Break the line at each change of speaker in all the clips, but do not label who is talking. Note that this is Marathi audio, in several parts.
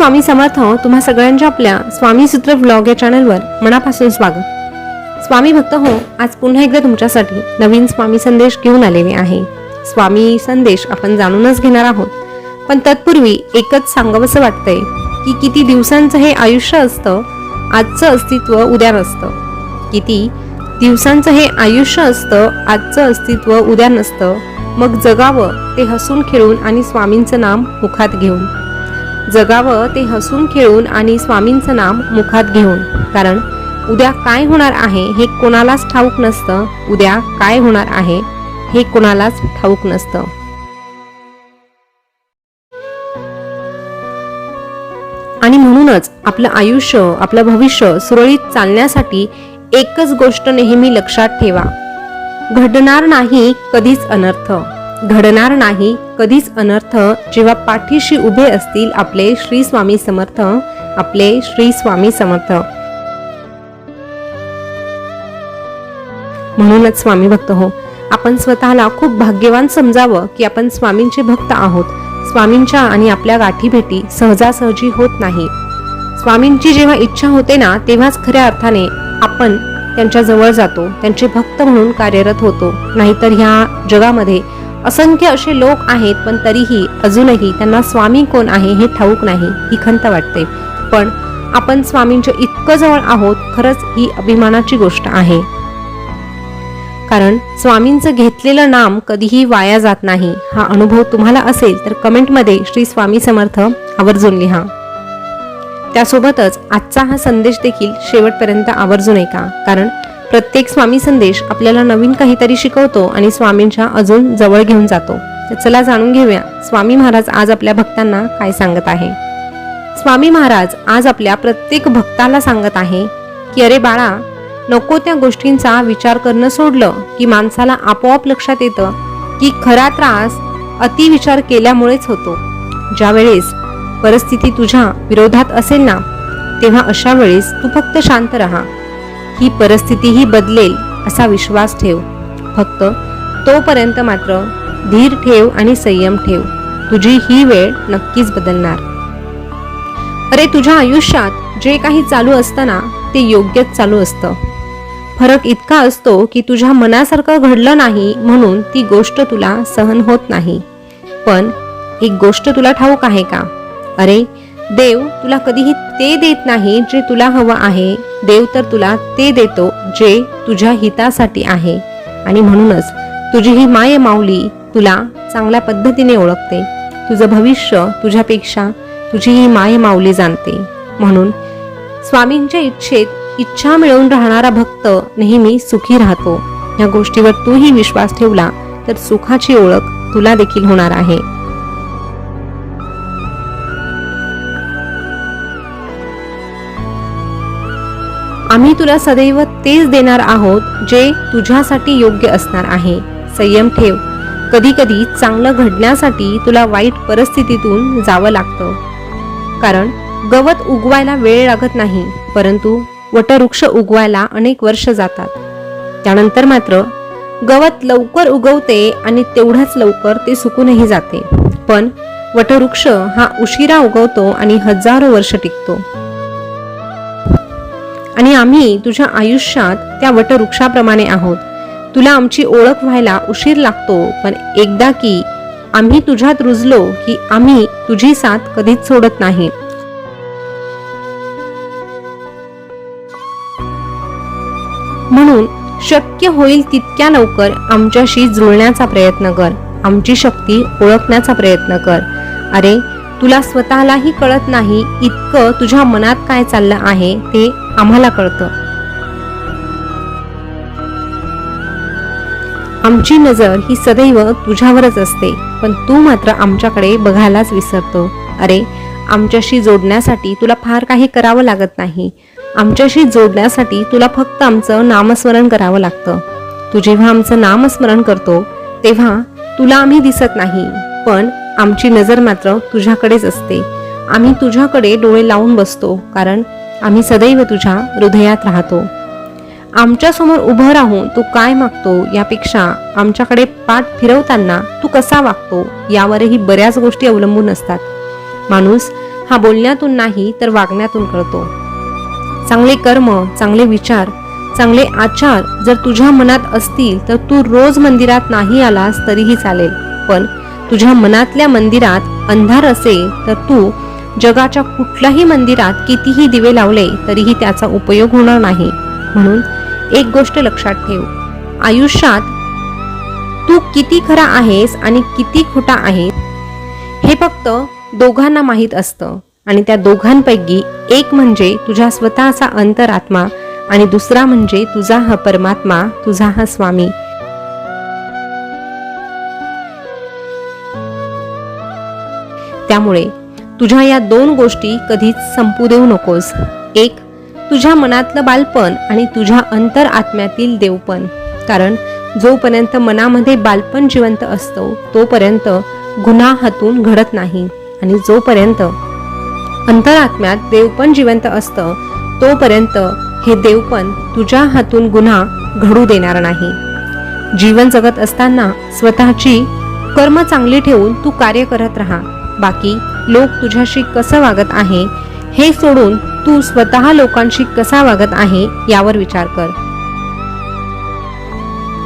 स्वामी समर्थ तुम्हा सगळ्यांच्या आपल्या स्वामी सूत्र ब्लॉग या चॅनलवर मनापासून स्वागत. स्वामी भक्त हो आज पुन्हा एकदा तुमच्यासाठी नवीन स्वामी संदेश घेऊन आलेले आहे. स्वामी संदेश आपण जाणूनच घेणार आहोत. पण तत्पूर्वी एकच सांगावंसं वाटतंय की किती दिवसांचं हे आयुष्य असतं आजचं अस्तित्व उद्या नसतं. किती दिवसांचं हे आयुष्य असतं आजचं अस्तित्व उद्या नसतं मग जगावं ते हसून खेळून आणि स्वामींचं नाम मुखात घेऊन. जगावं ते हसून खेळून आणि स्वामींचं नाम मुखात घेऊन. कारण उद्या काय होणार आहे हे कोणालाच ठाऊक नसतं. उद्या काय होणार आहे हे कोणालाच ठाऊक नसतं. आणि म्हणूनच आपलं आयुष्य आपलं भविष्य सुरळीत चालण्यासाठी एकच गोष्ट नेहमी लक्षात ठेवा. घडणार नाही कधीच अनर्थ. घडणार नाही कधीच अनर्थ. जेव्हा पाठीशी उभे असतील आपले श्री स्वामी समर्थ आपले श्री स्वामी समर्थ. म्हणूनच स्वामी भक्त हो आपण स्वतःला खूप भाग्यवान समजावं की आपण स्वामींचे भक्त आहोत. स्वामींच्या आणि आपल्या गाठी भेटी सहजासहजी होत नाही. स्वामींची जेव्हा इच्छा होते ना तेव्हाच खऱ्या अर्थाने आपण त्यांच्या जवळ जातो त्यांचे भक्त म्हणून कार्यरत होतो. नाहीतर ह्या जगामध्ये असंख्य असे लोक आहेत पण तरीही अजूनही त्यांना स्वामी कोण आहे हे ठाऊक नाही ही खंत वाटते. पण आपण स्वामींच्या इतकं जवळ आहोत खरंच ही अभिमानाची गोष्ट आहे. कारण स्वामींचं घेतलेलं नाम कधीही वाया जात नाही. हा अनुभव तुम्हाला असेल तर कमेंटमध्ये श्री स्वामी समर्थ आवर्जून लिहा. त्यासोबतच आजचा हा संदेश देखील शेवटपर्यंत आवर्जून ऐका कारण प्रत्येक स्वामी संदेश आपल्याला नवीन काहीतरी शिकवतो आणि स्वामींच्या अजून जवळ घेऊन जातो. तर चला जाणून घेऊया स्वामी महाराज आज आपल्या भक्तांना काय सांगत आहे. स्वामी महाराज आज आपल्या प्रत्येक भक्ताला सांगत आहे की अरे बाळा नको त्या गोष्टींचा विचार करणं सोडलं की माणसाला आपोआप लक्षात येतं की खरा त्रास अतिविचार केल्यामुळेच होतो. ज्या वेळेस परिस्थिती तुझ्या विरोधात असेल ना तेव्हा अशा वेळेस तू फक्त शांत राहा. ही परिस्थितीही बदलेल असा विश्वास ठेव. फक्त तोपर्यंत मात्र धीर ठेव आणि संयम ठेव. तुझी ही वेळ नक्कीच बदलणार. अरे तुझ्या आयुष्यात जे काही चालू असताना ते योग्यच चालू असतं. फरक इतका असतो की तुझ्या मनासारखं घडलं नाही म्हणून ती गोष्ट तुला सहन होत नाही. पण एक गोष्ट तुला ठाऊक आहे का? अरे देव तुला कधीही ते देत नाही जे तुला हवं आहे. देव तर तुला ते देतो जे तुझ्या हितासाठी आहे. आणि म्हणूनच तुझी ही माय माऊली तुला चांगल्या पद्धतीने ओळखते. तुझं भविष्य तुझ्यापेक्षा तुझी ही माय माऊली जाणते. म्हणून स्वामींच्या इच्छेत इच्छा मिळवून राहणारा भक्त नेहमी सुखी राहतो. या गोष्टीवर तूही विश्वास ठेवला तर सुखाची ओळख तुला देखील होणार आहे. आम्ही तुला सदैव तेच देणार आहोत जे तुझ्यासाठी योग्य असणार आहे. संयम ठेव. कधी कधी चांगलं घडण्यासाठी तुला वाईट परिस्थितीतून जावं लागतं. कारण गवत उगवायला वेळ लागत नाही परंतु वटवृक्ष उगवायला अनेक वर्ष जातात. त्यानंतर मात्र गवत लवकर उगवते आणि तेवढ्याच लवकर ते सुकूनही जाते. पण वटवृक्ष हा उशिरा उगवतो आणि हजारो वर्ष टिकतो. आणि आम्ही तुझ्या आयुष्यात त्या वटवृक्षाप्रमाणे आहोत. तुला आमची ओळख व्हायला उशीर लागतो पण एकदा की आम्ही तुझ्यात रुजलो की आम्ही तुझी साथ कधीच सोडत नाही. म्हणून शक्य होईल तितक्या लवकर आमच्याशी जुळण्याचा प्रयत्न कर. आमची शक्ती ओळखण्याचा प्रयत्न कर. अरे तुला स्वतःलाही कळत नाही इतकं तुझ्या मनात काय चाललं आहे ते आम्हाला कळतं. आमची नजर ही सदैव तुझ्यावरच असते पण तू मात्र आमच्याकडे बघायलाच विसरतो. अरे आमच्याशी जोडण्यासाठी तुला फार काही करावं लागत नाही. आमच्याशी जोडण्यासाठी तुला फक्त आमचं नामस्मरण करावं लागतं. तू जेव्हा आमचं नामस्मरण करतो तेव्हा तुला आम्ही दिसत नाही पण आमची नजर मात्र तुझ्याकडेच असते. आम्ही तुझ्याकडे डोळे लावून बसतो कारण आम्ही सदैव तुझ्या हृदयात राहतो. आमच्यासमोर उभं राहून तू काय मागतो यापेक्षा आमच्याकडे पाठ फिरवताना तू कसा वागतो यावरही बऱ्याच गोष्टी अवलंबून असतात. माणूस हा बोलण्यातून नाही तर वागण्यातून कळतो. चांगले कर्म चांगले विचार चांगले आचार जर तुझ्या मनात असतील तर तू रोज मंदिरात नाही आलास तरीही चालेल. पण तुझ्या मनातल्या मंदिरात अंधार असेल तर तू जगाच्या कुठल्याही मंदिरात कितीही दिवे लावले तरीही त्याचा उपयोग होणार नाही. म्हणून एक गोष्ट लक्षात ठेव. आयुष्यात तू किती खरा आहेस आणि किती खोटा आहे हे फक्त दोघांना माहीत असतं आणि त्या दोघांपैकी एक म्हणजे तुझ्या स्वतःचा अंतरात्मा आणि दुसरा म्हणजे तुझा हा परमात्मा तुझा हा स्वामी. त्यामुळे तुझ्या या दोन गोष्टी कधीच संपू देऊ नकोस. एक तुझ्या मनातलं बालपण आणि तुझ्या अंतर आत्म्यातील देवपण. कारण जोपर्यंत मनामध्ये बालपण जिवंत असतो तोपर्यंत गुन्हा हातून घडत नाही. आणि जोपर्यंत अंतरात्म्यात देवपण जिवंत असतं तोपर्यंत हे देवपण तुझ्या हातून गुन्हा घडू देणार नाही. जीवन जगत असताना स्वतःची कर्म चांगली ठेवून तू कार्य करत राहा. बाकी लोक तुझ्याशी कसं वागत आहे हे सोडून तू स्वतः लोकांशी कसा वागत आहे यावर विचार कर.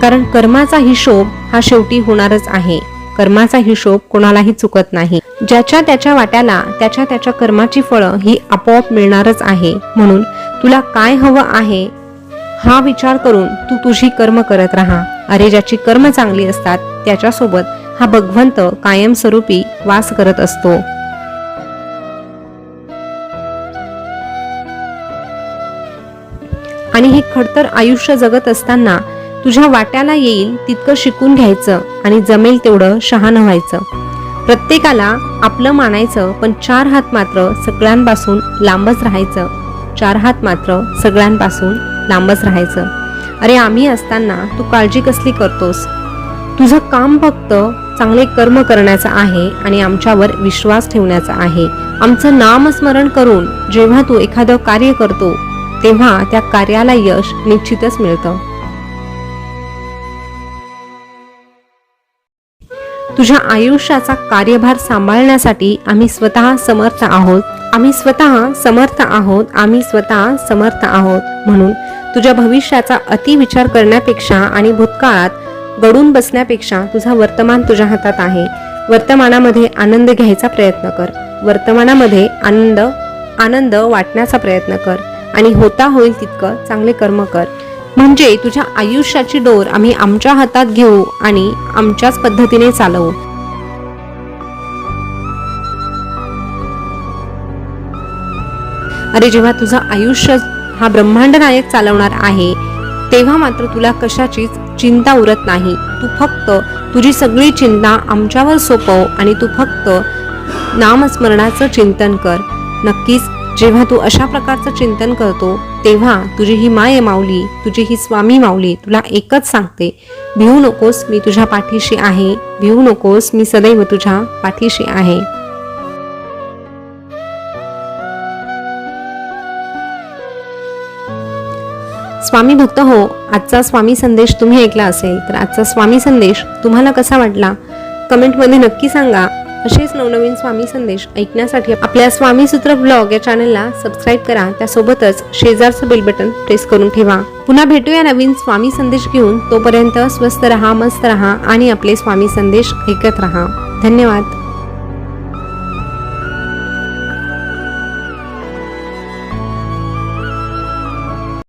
कारण कर्माचा हिशोब हा शेवटी होणारच आहे. कर्माचा हिशोब कोणालाही चुकत नाही. ज्याच्या त्याच्या वाट्याला त्याच्या त्याच्या कर्माची फळं ही आपोआप मिळणारच आहे. म्हणून तुला काय हवं आहे हा विचार करून तू तु तुझी कर्म करत राहा. अरे ज्याची कर्म चांगली असतात त्याच्यासोबत हा भगवंत कायमस्वरूपी वास करत असतो. आणि हे खडतर आयुष्य जगत असताना तुझ्या वाट्याला येईल तितकं शिकून घ्यायचं आणि जमेल तेवढं शहाण व्हायचं. प्रत्येकाला आपलं मानायचं पण चार हात मात्र सगळ्यांपासून लांबच राहायचं. चार हात मात्र सगळ्यांपासून लांबच राहायचं. अरे आम्ही असताना तू काळजी कसली करतोस? तुझं काम फक्त चांगले कर्म करण्याचं आहे आणि आमच्यावर विश्वास ठेवण्याचा आहे. आमचं नामस्मरण करून जेव्हा तू एखादं कार्य करतो तेव्हा त्या कार्याला यश निश्चितच मिळतं. तुझ्या आयुष्याचा कार्यभार सांभाळण्यासाठी आम्ही स्वतः समर्थ आहोत. आम्ही स्वतः समर्थ आहोत. आम्ही स्वतः समर्थ आहोत. म्हणून तुझ्या भविष्याचा अतिविचार करण्यापेक्षा आणि भूतकाळात गडून बसण्यापेक्षा तुझा वर्तमान तुझ्या हातात आहे. वर्तमानामध्ये आनंद घ्यायचा प्रयत्न कर. वर्तमानामध्ये आनंद आनंद वाटण्याचा प्रयत्न कर आणि होता होईल तितकं चांगले कर्म कर. म्हणजे तुझ्या आयुष्याची डोर आम्ही आमच्या हातात घेऊ आणि आमच्याच पद्धतीने चालवू. अरे जेव्हा तुझं आयुष्य हा ब्रह्मांड नायक चालवणार आहे तेव्हा मात्र तुला कशाचीच चिंता उरत नाही. तू फक्त तुझी सगळी चिंता आमच्यावर सोपव आणि तू फक्त नामस्मरणाचं चिंतन कर. नक्कीच जेव्हा तू अशा प्रकारचं चिंतन करतो तेव्हा तुझी ही माय माऊली तुझी ही स्वामी माऊली तुला एकच सांगते भिवू नकोस मी तुझ्या पाठीशी आहे भिवू नकोस मी सदैव तुझ्या पाठीशी आहे. स्वामी भक्त हो आजचा स्वामी संदेश तुम्ही ऐकला असेल तर आजचा स्वामी संदेश तुम्हाला कसा वाटला? कमेंटमध्ये नक्की सांगा. असेच नवनवीन स्वामी संदेश ऐकण्यासाठी आपल्या स्वामी सूत्र ब्लॉग या चॅनलला सबस्क्राईब करा. त्यासोबतच शेजारचं बेल बटन प्रेस करून ठेवा. पुन्हा भेटूया नवीन स्वामी संदेश घेऊन. तोपर्यंत स्वस्त रहा मस्त रहा आणि आपले स्वामी संदेश ऐकत रहा. धन्यवाद.